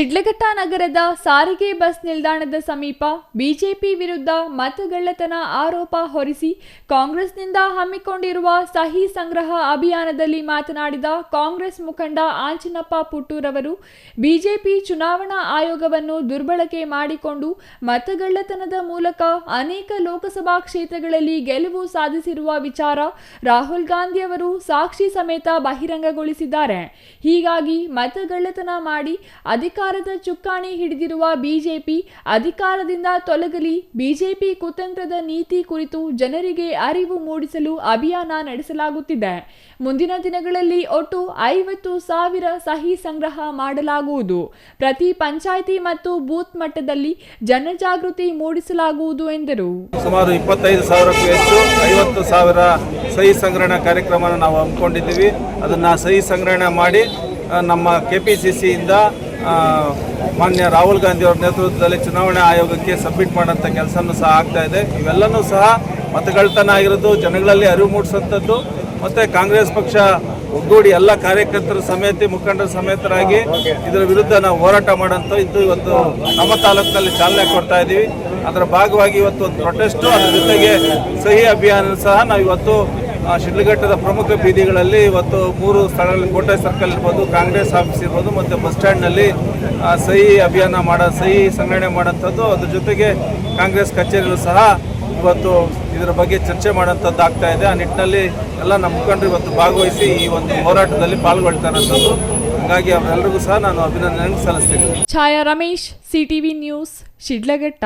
ಶಿಡ್ಲಘಟ್ಟ ನಗರದ ಸಾರಿಗೆ ಬಸ್ ನಿಲ್ದಾಣದ ಸಮೀಪ ಬಿಜೆಪಿ ವಿರುದ್ಧ ಮತಗಳ್ಳತನ ಆರೋಪ ಹೊರಿಸಿ ಕಾಂಗ್ರೆಸ್ನಿಂದ ಹಮ್ಮಿಕೊಂಡಿರುವ ಸಹಿ ಸಂಗ್ರಹ ಅಭಿಯಾನದಲ್ಲಿ ಮಾತನಾಡಿದ ಕಾಂಗ್ರೆಸ್ ಮುಖಂಡ ಆಂಜನಪ್ಪ ಪುಟ್ಟೂರವರು, ಬಿಜೆಪಿ ಚುನಾವಣಾ ಆಯೋಗವನ್ನು ದುರ್ಬಳಕೆ ಮಾಡಿಕೊಂಡು ಮತಗಳ್ಳತನದ ಮೂಲಕ ಅನೇಕ ಲೋಕಸಭಾ ಕ್ಷೇತ್ರಗಳಲ್ಲಿ ಗೆಲುವು ಸಾಧಿಸಿರುವ ವಿಚಾರ ರಾಹುಲ್ ಗಾಂಧಿ ಅವರು ಸಾಕ್ಷಿ ಸಮೇತ ಬಹಿರಂಗಗೊಳಿಸಿದ್ದಾರೆ. ಹೀಗಾಗಿ ಮತಗಳ್ಳತನ ಮಾಡಿ ಅಧಿಕಾರದ ಚುಕ್ಕಾಣಿ ಹಿಡಿದಿರುವ ಬಿಜೆಪಿ ಅಧಿಕಾರದಿಂದ ತೊಲಗಲಿ, ಬಿಜೆಪಿ ಕುತಂತ್ರದ ನೀತಿ ಕುರಿತು ಜನರಿಗೆ ಅರಿವು ಮೂಡಿಸಲು ಅಭಿಯಾನ ನಡೆಸಲಾಗುತ್ತಿದೆ. ಮುಂದಿನ ದಿನಗಳಲ್ಲಿ ಒಟ್ಟು ಐವತ್ತು ಸಾವಿರ ಸಹಿ ಸಂಗ್ರಹ ಮಾಡಲಾಗುವುದು. ಪ್ರತಿ ಪಂಚಾಯಿತಿ ಮತ್ತು ಬೂತ್ ಮಟ್ಟದಲ್ಲಿ ಜನಜಾಗೃತಿ ಮೂಡಿಸಲಾಗುವುದು ಎಂದರು. ಸುಮಾರು ಇಪ್ಪತ್ತೈದು ಸಾವಿರಕ್ಕೂ ಹೆಚ್ಚು ಐವತ್ತು ಸಾವಿರ ಸಹಿ ಸಂಗ್ರಹಣ ಕಾರ್ಯಕ್ರಮವನ್ನು ನಾವು ಹಮ್ಮಿಕೊಂಡಿದ್ದೀವಿ. ಅದನ್ನು ಸಹಿ ಸಂಗ್ರಹಣೆ ಮಾಡಿ ನಮ್ಮ ಕೆ ಪಿ ಸಿ ಸಿಯಿಂದ ಮಾನ್ಯ ರಾಹುಲ್ ಗಾಂಧಿ ಅವರ ನೇತೃತ್ವದಲ್ಲಿ ಚುನಾವಣಾ ಆಯೋಗಕ್ಕೆ ಸಬ್ಮಿಟ್ ಮಾಡೋಂಥ ಕೆಲಸನೂ ಸಹ ಆಗ್ತಾ ಇದೆ. ಇವೆಲ್ಲನೂ ಸಹ ಮತಗಳ್ತನ ಆಗಿರೋದು ಜನಗಳಲ್ಲಿ ಅರಿವು ಮೂಡಿಸುವಂಥದ್ದು, ಮತ್ತು ಕಾಂಗ್ರೆಸ್ ಪಕ್ಷ ಒಗ್ಗೂಡಿ ಎಲ್ಲ ಕಾರ್ಯಕರ್ತರ ಸಮೇತ, ಮುಖಂಡರ ಸಮೇತರಾಗಿ ಇದರ ವಿರುದ್ಧ ನಾವು ಹೋರಾಟ ಮಾಡೋಂಥ ಇದು ಇವತ್ತು ನಮ್ಮ ತಾಲೂಕಿನಲ್ಲಿ ಚಾಲನೆ ಕೊಡ್ತಾ ಇದ್ದೀವಿ ಅದರ ಭಾಗವಾಗಿ ಇವತ್ತು ಒಂದು ಪ್ರೊಟೆಸ್ಟು ಅದರ ಜೊತೆಗೆ ಸಹಿ ಅಭಿಯಾನ ಸಹ ನಾವು ಇವತ್ತು ಆ, ಶಿಡ್ಲಘಟ್ಟದ ಪ್ರಮುಖ ಬೀದಿಗಳಲ್ಲಿ ಇವತ್ತು ಮೂರು ಸ್ಥಳಗಳಲ್ಲಿ ಕೋಟೆ ಸರ್ಕಲ್ ಇರ್ಬೋದು ಕಾಂಗ್ರೆಸ್ ಆಫೀಸ್ ಇರ್ಬೋದು ಮತ್ತು ಬಸ್ ಸ್ಟ್ಯಾಂಡ್ನಲ್ಲಿ ಸಹಿ ಅಭಿಯಾನ ಮಾಡೋ ಸಹಿ ಸಂಗ್ರಹಣೆ ಮಾಡೋಂಥದ್ದು ಅದ್ರ ಜೊತೆಗೆ ಕಾಂಗ್ರೆಸ್ ಕಚೇರಿಗಳು ಸಹ ಇವತ್ತು ಇದರ ಬಗ್ಗೆ ಚರ್ಚೆ ಮಾಡೋಂಥದ್ದು ಆಗ್ತಾ ಇದೆ. ಆ ನಿಟ್ಟಿನಲ್ಲಿ ಎಲ್ಲ ನಮ್ಮ ಮುಖಂಡರು ಇವತ್ತು ಭಾಗವಹಿಸಿ ಈ ಒಂದು ಹೋರಾಟದಲ್ಲಿ ಪಾಲ್ಗೊಳ್ತಾರಂಥದ್ದು ಹಾಗಾಗಿ ಅವರೆಲ್ಲರಿಗೂ ಸಹ ನಾನು ಅಭಿನಂದನೆ ಸಲ್ಲಿಸ್ತೀನಿ. Chhaya Ramesh CTV news Shidlaghatta.